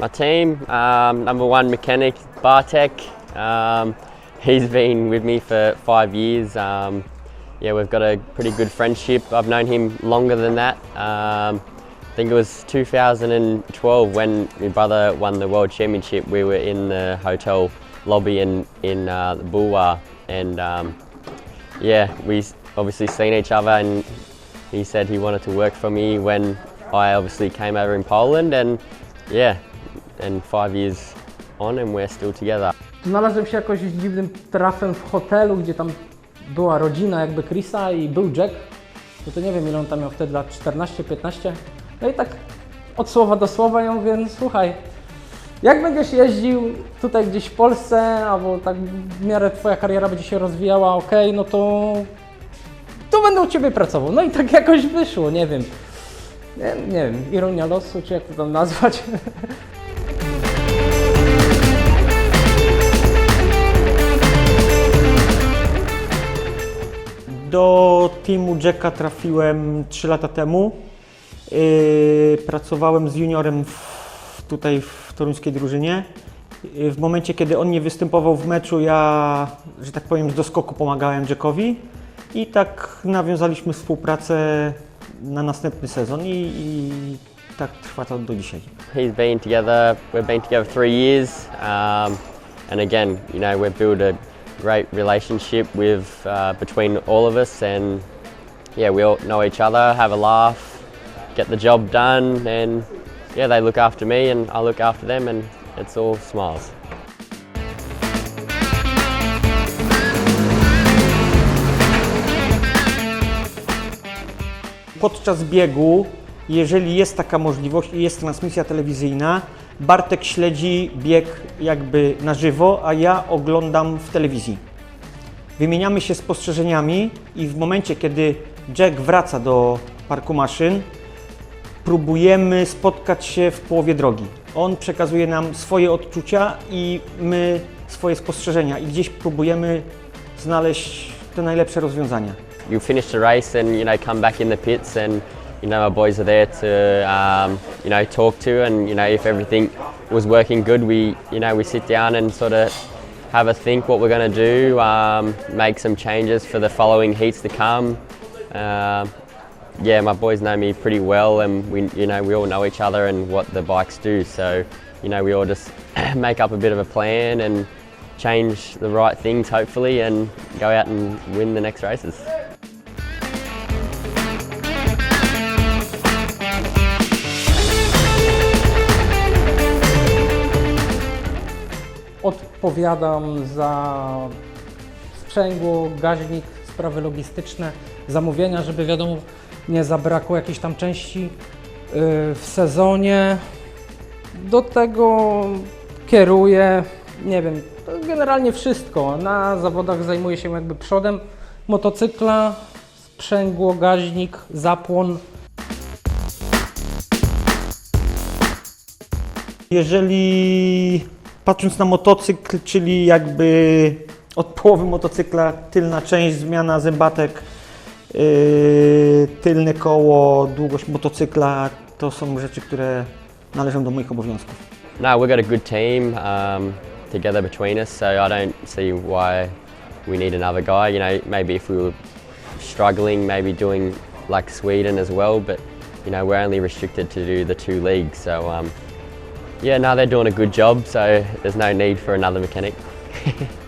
My team, um, number one mechanic, Bartek. Um, he's been with me for five years. Um, yeah, we've got a pretty good friendship. I've known him longer than that. Um, I think it was 2012 when my brother won the world championship. We were in the hotel lobby in in uh, the Bulwa, and um, yeah, we obviously seen each other, and he said he wanted to work for me when I obviously came over in Poland, and yeah, and five years on, and we're still together. Znalazłem się jakoś dziwnym trafem w hotelu, gdzie tam była rodzina jakby Chrisa i był Jack. No to nie wiem ile on tam miał wtedy lat, 14, 15. No i tak od słowa do słowa ja mówię, słuchaj, jak będziesz jeździł tutaj gdzieś w Polsce, albo tak w miarę twoja kariera będzie się rozwijała, ok, no to to będę u Ciebie pracował. No i tak jakoś wyszło, nie wiem. Nie, nie wiem, ironia losu, czy jak to tam nazwać. Teamu Jacka trafiłem 3 lata temu. Yy, pracowałem z juniorem w, tutaj w toruńskiej drużynie. Yy, W momencie, kiedy on nie występował w meczu, ja, że tak powiem, z doskoku pomagałem Jackowi i tak nawiązaliśmy współpracę na następny sezon i, i tak trwa to do dzisiaj. He's been together, we've been together three years, um, and again, you know, we've built a great relationship with uh, between all of us, and yeah, we all know each other, have a laugh, get the job done, and yeah, they look after me, and I look after them, and it's all smiles. Podczas biegu, jeżeli jest taka możliwość i jest transmisja telewizyjna, Bartek śledzi bieg jakby na żywo, a ja oglądam w telewizji. Wymieniamy się spostrzeżeniami i w momencie, kiedy Jack wraca do parku maszyn, próbujemy spotkać się w połowie drogi. On przekazuje nam swoje odczucia i my swoje spostrzeżenia i gdzieś próbujemy znaleźć te najlepsze rozwiązania. you finish the race and you know come back in the pits and you know our boys are there to um, you know talk to and you know if everything was working good we you know we sit down and sort of have a think what we're going to do um, make some changes for the following heats to come um, yeah my boys know me pretty well and we you know we all know each other and what the bikes do. So you know we all just make up a bit of a plan and change the right things hopefully and go out and win the next races. Odpowiadam za sprzęgło, gaźnik, sprawy logistyczne, zamówienia, żeby wiadomo nie zabrakło jakiejś tam części yy, w sezonie. Do tego kieruję, nie wiem, generalnie wszystko. Na zawodach zajmuję się jakby przodem motocykla, sprzęgło, gaźnik, zapłon. Jeżeli patrząc na motocykl, czyli jakby od połowy motocykla tylna część, zmiana zębatek, tylne koło, długość motocykla, to są rzeczy, które należą do moich obowiązków. No, we've got a good team um, together between us, so I don't see why we need another guy. You know, maybe if we were struggling, maybe doing like Sweden as well, but you know, we're only restricted to do the two leagues. So um, yeah, no, they're doing a good job, so there's no need for another mechanic.